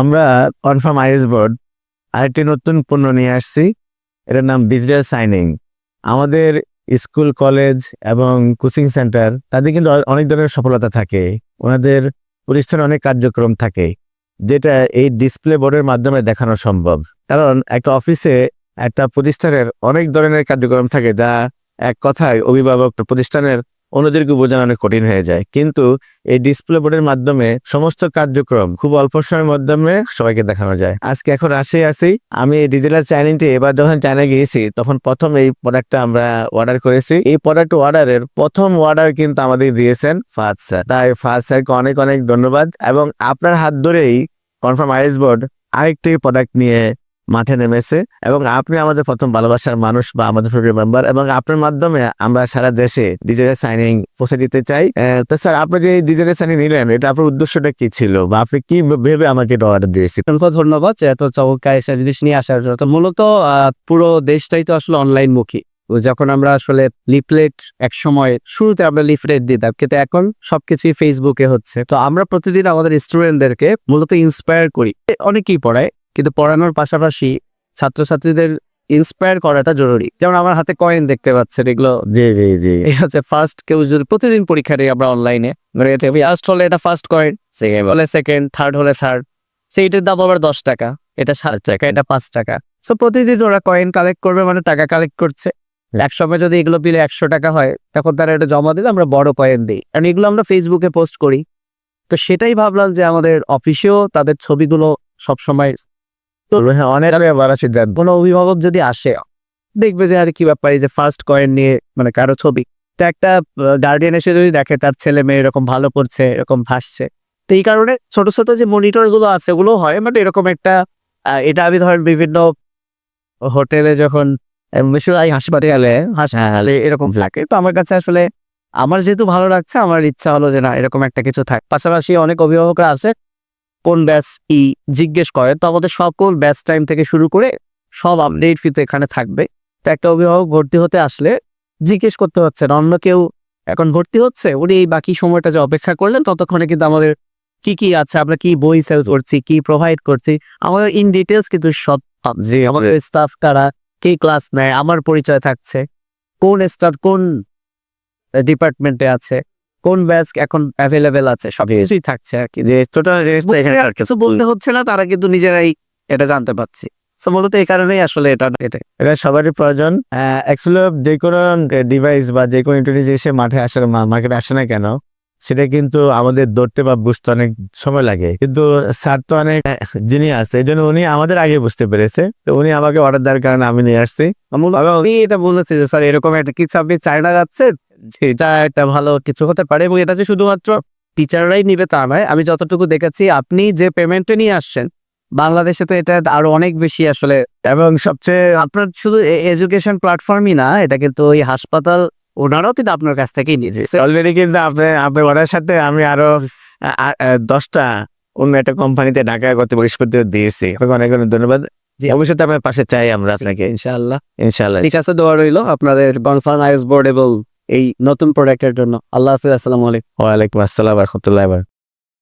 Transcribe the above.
আমরা confirm IS board আরেকটি নতুন পণ্য নিয়ে আসছি। এটার নাম ডিজিটাল সাইনিং আমাদের স্কুল কলেজ এবং কোচিং সেন্টার তাদের কিন্তু অনেক ধরনের সফলতা থাকে। ওনাদের প্রতিষ্ঠানে অনেক কার্যক্রম থাকে, যেটা এই ডিসপ্লে বোর্ডের মাধ্যমে দেখানো সম্ভব। কারণ একটা অফিসে একটা প্রতিষ্ঠানের অনেক ধরনের কার্যক্রম থাকে, যা এক কথায় অভিভাবক প্রতিষ্ঠানের অন্যদেরকে বোঝানো অনেক কঠিন হয়ে যায়। কিন্তু এই ডিসপ্লে বোর্ডের মাধ্যমে সমস্ত কার্যক্রম খুব অল্প সময়ের মাধ্যমে সবাইকে দেখানো যায়। আজকে এখন আসে আসি আমি ডিজিটাল চাইনিংটি এবার যখন চায়না গিয়েছি, তখন প্রথম এই প্রোডাক্টটা আমরা অর্ডার করেছি। এই প্রোডাক্ট অর্ডারের প্রথম অর্ডার কিন্তু আমাদের দিয়েছেন ফাজ স্যার। তাই ফাজ স্যারকে অনেক অনেক ধন্যবাদ এবং আপনার হাত ধরেই কনফার্ম আইএস বোর্ড আরেকটি প্রোডাক্ট নিয়ে মাঠে নেমেছে এবং আপনি আমাদের প্রথম ভালোবাসার মানুষ বা আমাদের ফেভারিট মেম্বার এবং আপনার মাধ্যমে আমরা সারা দেশে ডিজিটাল সাইনিং পৌঁছে দিতে চাই। তো স্যার আপনি যে ডিজিটাল সাইনিং নিলেন, এটা আপনার উদ্দেশ্যটা কি ছিল বা আপনি কি ভেবে আমাকে অর্ডার দিয়েছেন? অসংখ্য ধন্যবাদ, এত চমৎকার একটা জিনিস নিয়ে আসার জন্য। তো মূলত পুরো দেশটাই তো আসলে অনলাইন মুখী। যখন আমরা আসলে লিফলেট এক সময়, শুরুতে আমরা লিফলেট দিতাম, কিন্তু এখন সবকিছুই ফেসবুকে হচ্ছে। তো আমরা প্রতিদিন আমাদের স্টুডেন্টদেরকে মূলত ইন্সপায়ার করি। অনেকেই পড়ায় কিন্তু পড়ানোর পাশাপাশি ছাত্রছাত্রীদের ইন্সপায়ার করাটা জরুরি। যেমন আমার হাতে কয়েন দেখতে পাচ্ছেন এগুলো জি জি জি। এই হচ্ছে ফার্স্ট কেউ যদি প্রতিদিন পরীক্ষা দিই আমরা অনলাইনে মানে এটা ফার্স্ট হলে এটা ফার্স্ট কয়েন সেকেন্ড হলে সেকেন্ড থার্ড হলে থার্ড সেইটার দাম আবার দশ টাকা এটা সাত টাকা এটা পাঁচ টাকা। সো প্রতিদিন ওরা কয়েন কালেক্ট করবে মানে টাকা কালেক্ট করছে। এক সময় যদি এগুলো বিলে একশো টাকা হয় তখন তারা এটা জমা দিলে আমরা বড় কয়েন দিই। কারণ এগুলো আমরা ফেসবুকে পোস্ট করি। তো সেটাই ভাবলাম যে আমাদের অফিসেও তাদের ছবিগুলো সবসময় হ্যাঁ অনেক কোনো অভিভাবক যদি আসে দেখবে যে আর কি ব্যাপার এই যে ফার্স্ট কয়েন নিয়ে মানে কারও ছবি। তো একটা গার্ডিয়ান এসে যদি দেখে তার ছেলে মেয়ে এরকম ভালো করছে এরকম ভাসছে। তো এই কারণে ছোট ছোট যে মনিটরগুলো আছে ওগুলো হয় বাট এরকম একটা এটা আমি ধরেন বিভিন্ন হোটেলে যখন বেশিরভাগ হাসপাতালে হাসপাতালে এরকম থাকে। তো আমার কাছে আসলে আমার যেহেতু ভালো লাগছে আমার ইচ্ছা হলো যে না এরকম একটা কিছু থাক। পাশাপাশি অনেক অভিভাবকরা আছে কোন ব্যাচ ই জিজ্ঞেস করে। তো আমাদের সকল ব্যাচ টাইম থেকে শুরু করে সব আপডেট ফিতে এখানে থাকবে। তো একটা অভিভাবক ভর্তি হতে আসলে জিজ্ঞেস করতে হচ্ছে না, অন্য কেউ এখন ভর্তি হচ্ছে, উনি এই বাকি সময়টা যে অপেক্ষা করলেন ততক্ষণে কিন্তু আমাদের কি কি আছে, আমরা কি বই সেল করছি, কি প্রোভাইড করছি, আমাদের ইন ডিটেলস কিন্তু সব যে আমাদের স্টাফ কারা, কি ক্লাস নেয়, আমার পরিচয় থাকছে, কোন স্টাফ কোন ডিপার্টমেন্টে আছে। কোন ব্যাচ এখন অ্যাভেলেবেল আছে? সব কিছুই থাকছে আর কি। যে টোটাল জিনিসটা এখানে আর কিছু বলতে হচ্ছে না তারা কিন্তু নিজেরাই এটা জানতে পারছি। সো মূলত এই কারণেই আসলে এটা এটা। এটা সবারই প্রয়োজন। অ্যাকচুয়ালি যে কোনো ডিভাইস বা যে কোনো ইন্টারনেট এসে মাঠে আসার মার্কেটে আসে না কেন সেটা কিন্তু আমাদের ধরতে বা বুঝতে অনেক সময় লাগে। কিন্তু স্যার তো অনেক যিনি আছে এই জন্য উনি আমাদের আগে বুঝতে পেরেছে। তো উনি আমাকে অর্ডার দেওয়ার কারণে আমি নিয়ে আসছি। এটা বলেছি যে স্যার এরকম একটা কিছু আপনি চায়না যাচ্ছেন এটা একটা ভালো কিছু হতে পারে এবং এটা যে শুধুমাত্র টিচাররাই নিবে তা নয়। আমি যতটুকু দেখেছি আপনি যে পেমেন্টে নিয়ে আসছেন বাংলাদেশে তো এটা আরও অনেক বেশি আসলে এবং সবচেয়ে আপনার শুধু এডুকেশন প্ল্যাটফর্মই না এটা কিন্তু ওই হাসপাতাল ওনারাও কিন্তু আপনার কাছ থেকেই নিয়েছে। অলরেডি কিন্তু আপনি আপনার অর্ডার সাথে আমি আরও দশটা অন্য একটা কোম্পানিতে ঢাকা গত বৃহস্পতিবার দিয়েছি। আপনাকে অনেক অনেক ধন্যবাদ। জি। ভবিষ্যতে আপনার পাশে চাই আমরা আপনাকে ইনশাআল্লাহ। ইনশাল্লাহ ঠিক আছে দোয়া রইল আপনাদের কনফার্ম আইস বোর্ড এবং এই নতুন প্রোডাক্টের জন্য। আল্লাহ হাফিজ আসসালামু আলাইকুম। ওয়ালাইকুম আসসালাম রহমতুল্লাহ